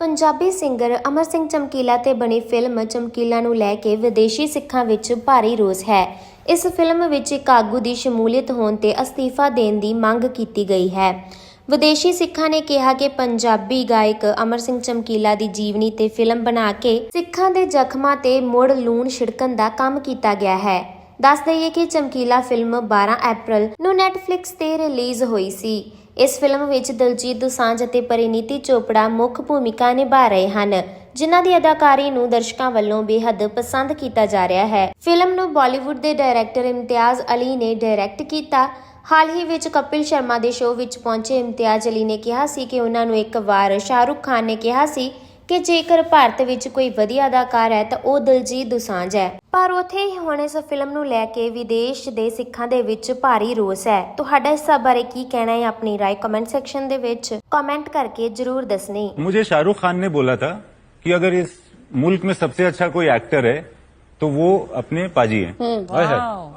Punjabi singer Amar Singh Chamkila ਤੇ ਬਣੀ film ਚਮਕੀਲਾ ਨੂੰ ਲੈ ਕੇ ਵਿਦੇਸ਼ੀ ਸਿੱਖਾਂ ਵਿੱਚ ਭਾਰੀ ਰੋਸ ਹੈ। ਇਸ ਫਿਲਮ ਵਿੱਚ ਇੱਕ ਆਗੂ ਦੀ ਸ਼ਮੂਲੀਅਤ ਹੋਣ ਤੇ ਅਸਤੀਫਾ ਦੇਣ ਦੀ ਮੰਗ ਕੀਤੀ ਗਈ ਹੈ। ਵਿਦੇਸ਼ੀ ਸਿੱਖਾਂ ਨੇ ਕਿਹਾ ਕਿ ਪੰਜਾਬੀ ਗਾਇਕ ਅਮਰ ਸਿੰਘ ਚਮਕੀਲਾ ਦੀ ਜੀਵਨੀ ਤੇ ਫਿਲਮ ਬਣਾ ਕੇ ਸਿੱਖਾਂ ਦੇ ਜ਼ਖਮਾਂ ਤੇ ਮੁੜ ਲੂਣ ਛਿੜਕਣ ਦਾ ਕੰਮ ਕੀਤਾ ਗਿਆ ਹੈ। ਦੱਸ ਦਈਏ ਕਿ ਚਮਕੀਲਾ ਫਿਲਮ 12 ਅਪ੍ਰੈਲ ਨੂੰ ਨੈਟਫਲਿਕਸ ਤੇ ਰਿਲੀਜ਼ ਹੋਈ ਸੀ। ਇਸ ਫਿਲਮ ਵਿੱਚ ਦਲਜੀਤ ਦੁਸਾਂਝ ਅਤੇ ਪਰਿਨੀਤੀ ਚੋਪੜਾ ਮੁੱਖ ਭੂਮਿਕਾ ਨਿਭਾ ਰਹੇ ਹਨ, ਜਿਨ੍ਹਾਂ ਦੀ ਅਦਾਕਾਰੀ ਨੂੰ ਦਰਸ਼ਕਾਂ ਵੱਲੋਂ ਬੇਹੱਦ ਪਸੰਦ ਕੀਤਾ ਜਾ ਰਿਹਾ ਹੈ। ਫਿਲਮ ਨੂੰ ਬਾਲੀਵੁੱਡ ਦੇ ਡਾਇਰੈਕਟਰ ਇਮਤਿਆਜ਼ ਅਲੀ ਨੇ ਡਾਇਰੈਕਟ ਕੀਤਾ। ਹਾਲ ਹੀ ਵਿੱਚ ਕਪਿਲ ਸ਼ਰਮਾ ਦੇ ਸ਼ੋਅ ਵਿੱਚ ਪਹੁੰਚੇ ਇਮਤਿਆਜ਼ ਅਲੀ ਨੇ ਕਿਹਾ ਸੀ ਕਿ ਉਹਨਾਂ ਨੂੰ ਇੱਕ ਵਾਰ ਸ਼ਾਹਰੁਖ ਖਾਨ ਨੇ ਕਿਹਾ ਸੀ ਕਿ ਜੇਕਰ ਭਾਰਤ ਵਿੱਚ ਕੋਈ ਵਧੀਆ ਅਦਾਕਾਰ ਹੈ ਤਾਂ ਉਹ ਦਿਲਜੀਤ ਦੋਸਾਂਝ ਹੈ ਪਰ ਉਥੇ ਹੀ ਹੁਣ ਇਸ ਫਿਲਮ ਨੂੰ ਲੈ ਕੇ ਵਿਦੇਸ਼ ਦੇ ਸਿੱਖਾਂ ਦੇ ਵਿੱਚ ਭਾਰੀ ਰੋਸ ਹੈ ਤੁਹਾਡਾ ਇਸ ਸਭ ਬਾਰੇ ਕੀ ਕਹਿਣਾ ਹੈ ਆਪਣੀ ਰਾਏ ਕਮੈਂਟ ਸੈਕਸ਼ਨ ਦੇ ਵਿੱਚ ਕਮੈਂਟ ਕਰਕੇ ਜਰੂਰ ਦੱਸਣੀ मुझे शाहरुख खान ने बोला था कि अगर इस मुल्क में सबसे अच्छा कोई एक्टर है तो वो अपने पाजी हैं हाय हाय। क्या बात है